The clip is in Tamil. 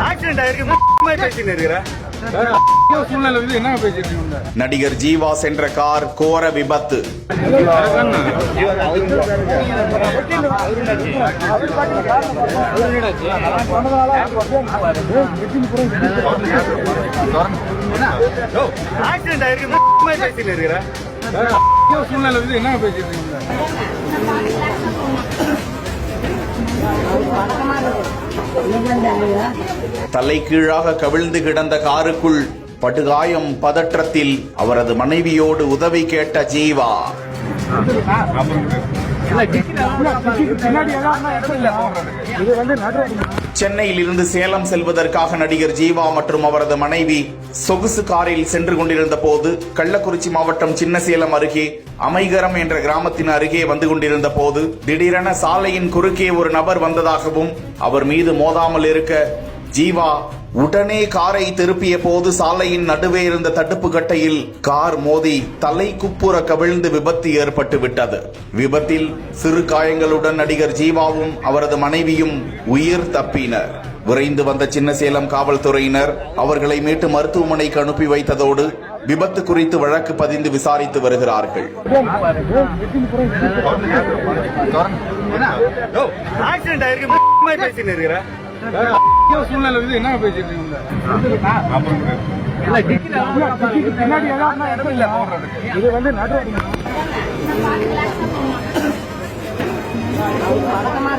ஆக்சிடென்ட் ஆயிருக்கு. பேசிட்டு இருக்கிற சூழ்நிலை வந்து என்ன பேசிட்டு இருக்கீங்க நடிகர் ஜீவா சென்ற கார் கோர விபத்து. சூழ்நிலை என்ன பேசிட்டு இருக்கீங்க? தலை கீழாக கவிழ்ந்து கிடந்த காருக்குள் படுகாயம் பதற்றத்தில் அவரது மனைவியோடு உதவி கேட்ட ஜீவா சென்னையில் இருந்து சேலம் செல்வதற்காக நடிகர் ஜீவா மற்றும் அவரது மனைவி சொகுசு காரில் சென்று கொண்டிருந்த போது கள்ளக்குறிச்சி மாவட்டம் சின்னசேலம் அருகே அமைகரம் என்ற கிராமத்தின் அருகே வந்து கொண்டிருந்த போது திடீரென சாலையின் குறுக்கே ஒரு நபர் வந்ததாகவும் அவர் மீது மோதாமல் இருக்க ஜீவா உடனே காரை திருப்பிய போது சாலையின் நடுவே இருந்த தடுப்பு கட்டையில் கார் மோதி தலை குப்புற கவிழ்ந்து விபத்து ஏற்பட்டு விட்டது. விபத்தில் சிறு காயங்களுடன் நடிகர் ஜீவாவும் அவரது மனைவியும் உயிர் தப்பினர். விரைந்து வந்த சின்னசேலம் காவல்துறையினர் அவர்களை மீட்டு மருத்துவமனைக்கு அனுப்பி வைத்ததோடு விபத்து குறித்து வழக்கு பதிந்து விசாரித்து வருகிறார்கள். ஆக்சிடென்ட் ஆயிருக்கு. சூழ்நிலை வந்து என்ன பேசிட்டு இருக்கீங்க இது வந்து நடவடிக்கை பழக்கமா